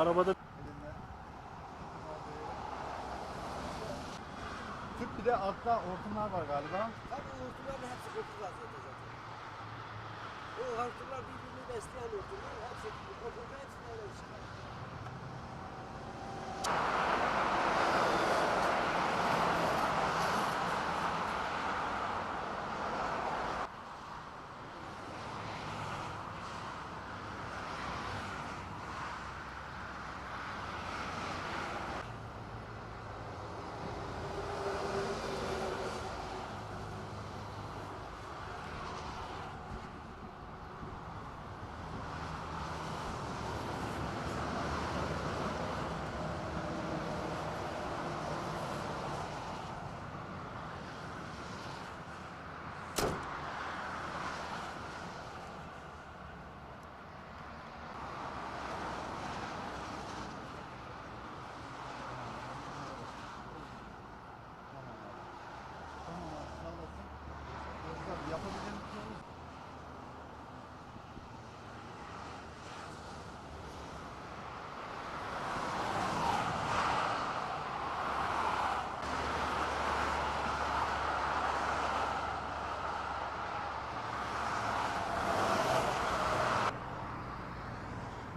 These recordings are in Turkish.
arabada. Tüp bir de altta hortumlar var galiba. Tabii hortumların hepsi kopuk vaziyette zaten. O hortumlar birbirini besleyen hortumlar hepsi ve hepsini öyle çıkar. Tamam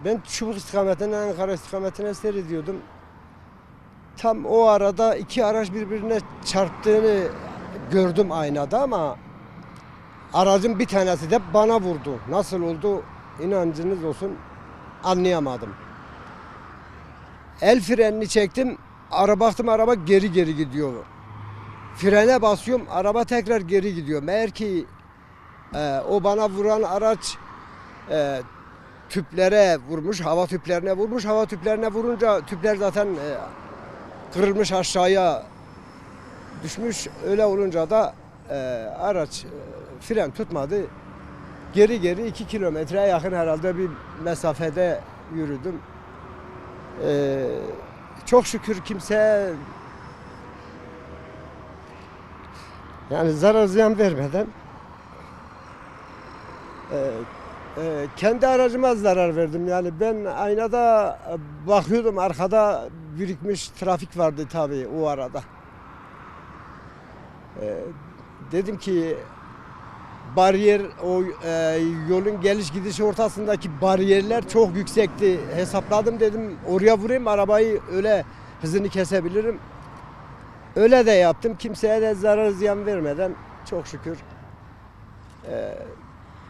Ben Çubuk istikametinden Ankara istikametine seyrediyordum. Tam o arada iki araç birbirine çarptığını gördüm aynada ama aracın bir tanesi de bana vurdu. Nasıl oldu inancınız olsun anlayamadım. El frenini çektim. Ara baktım araba geri geri gidiyor. Frene basıyorum araba tekrar geri gidiyor. Meğer ki e, o bana vuran araç e, tüplere vurmuş, hava tüplerine vurmuş. Hava tüplerine vurunca tüpler zaten e, kırılmış aşağıya düşmüş. Öyle olunca da e, araç e, fren tutmadı. Geri geri iki kilometreye yakın herhalde bir mesafede yürüdüm. Çok şükür kimse yani zarar ziyan vermeden e, ee, kendi aracıma zarar verdim. Yani ben aynada e, bakıyordum arkada birikmiş trafik vardı tabii o arada. Ee, dedim ki bariyer o e, yolun geliş gidiş ortasındaki bariyerler çok yüksekti. Hesapladım dedim oraya vurayım arabayı öyle hızını kesebilirim. Öyle de yaptım. Kimseye de zarar ziyan vermeden çok şükür e,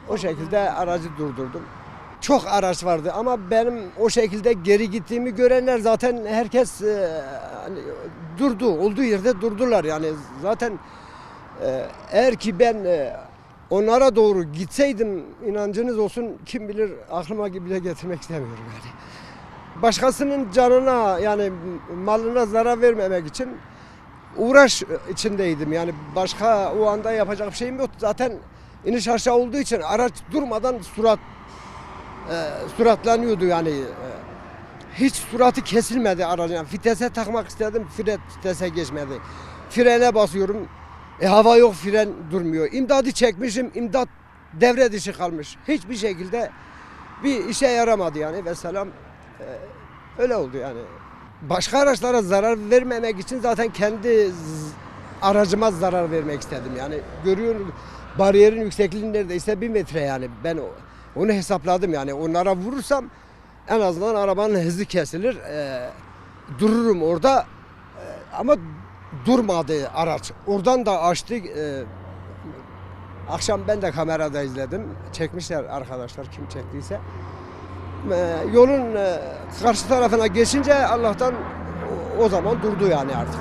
o şekilde aracı durdurdum. Çok araç vardı ama benim o şekilde geri gittiğimi görenler zaten herkes e, hani, durdu. Olduğu yerde durdular yani zaten e, eğer ki ben e, onlara doğru gitseydim inancınız olsun kim bilir aklıma bile getirmek istemiyorum yani. Başkasının canına yani malına zarar vermemek için uğraş içindeydim. Yani başka o anda yapacak bir şeyim yok. Zaten iniş aşağı olduğu için araç durmadan surat e, suratlanıyordu yani. E, hiç suratı kesilmedi aracın. Yani vitese takmak istedim, fren vitese geçmedi. Frene basıyorum, e, hava yok, fren durmuyor. İmdadı çekmişim, imdat devre dışı kalmış. Hiçbir şekilde bir işe yaramadı yani ve selam. E, öyle oldu yani. Başka araçlara zarar vermemek için zaten kendi aracıma zarar vermek istedim. Yani görüyorum bariyerin yüksekliği neredeyse bir metre yani. Ben onu hesapladım yani. Onlara vurursam en azından arabanın hızı kesilir. Ee, dururum orada. Ee, ama durmadı araç. Oradan da açtı. Ee, akşam ben de kamerada izledim. Çekmişler arkadaşlar kim çektiyse. Ee, yolun e, karşı tarafına geçince Allah'tan o- o zaman durdu yani artık.